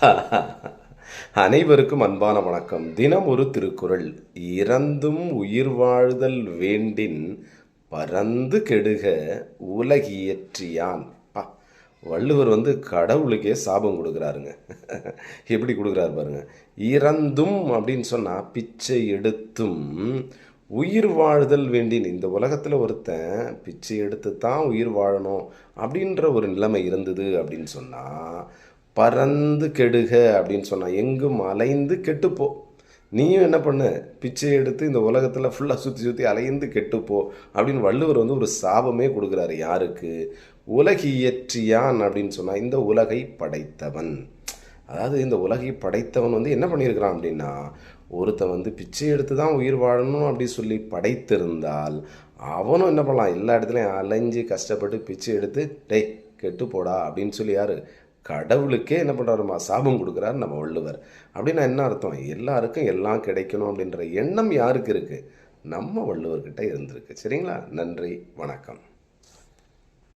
அனைவருக்கும் அன்பான வணக்கம். தினம் ஒரு திருக்குறள். இறந்தும் உயிர் வாழ்தல் வேண்டின் பறந்து கெடுக உலகியற்றியான். பா வள்ளுவர் வந்து கடவுளுக்கே சாபம் கொடுக்குறாருங்க. எப்படி கொடுக்குறாரு பாருங்க. இறந்தும் அப்படின்னு சொன்னால் பிச்சை எடுத்தும் உயிர் வாழ்தல் வேண்டின். இந்த உலகத்தில் ஒருத்தன் பிச்சை எடுத்து தான் உயிர் வாழணும் அப்படின்ற ஒரு நிலைமை இருந்தது அப்படின்னு சொன்னால் பறந்து கெடுக அப்படின்னு சொன்னால் எங்கும் அலைந்து கெட்டுப்போ. நீயும் என்ன பண்ணு? பிச்சை எடுத்து இந்த உலகத்தில் ஃபுல்லாக சுற்றி சுற்றி அலைந்து கெட்டுப்போ அப்படின்னு வள்ளுவர் வந்து ஒரு சாபமே கொடுக்குறாரு. யாருக்கு? உலகியற்றியான் அப்படின்னு சொன்னால் இந்த உலகை படைத்தவன். அதாவது இந்த உலகை படைத்தவன் வந்து என்ன பண்ணியிருக்கிறான் அப்படின்னா ஒருத்தன் வந்து பிச்சை எடுத்து தான் உயிர் வாழணும் அப்படி சொல்லி படைத்திருந்தால் அவனும் என்ன பண்ணலாம்? எல்லா இடத்துலையும் அலைஞ்சு கஷ்டப்பட்டு பிச்சை எடுத்து டேய் கெட்டு போடா அப்படின்னு சொல்லி யார்? கடவுளுக்கே என்ன பண்ணுறாருமா சாபம் கொடுக்குறாரு நம்ம வள்ளுவர். அப்படின்னா என்ன அர்த்தம்? எல்லாருக்கும் எல்லாம் கிடைக்கணும் அப்படின்ற எண்ணம் யாருக்கு இருக்குது நம்ம வள்ளுவர்கிட்ட இருந்திருக்கு. சரிங்களா? நன்றி வணக்கம்.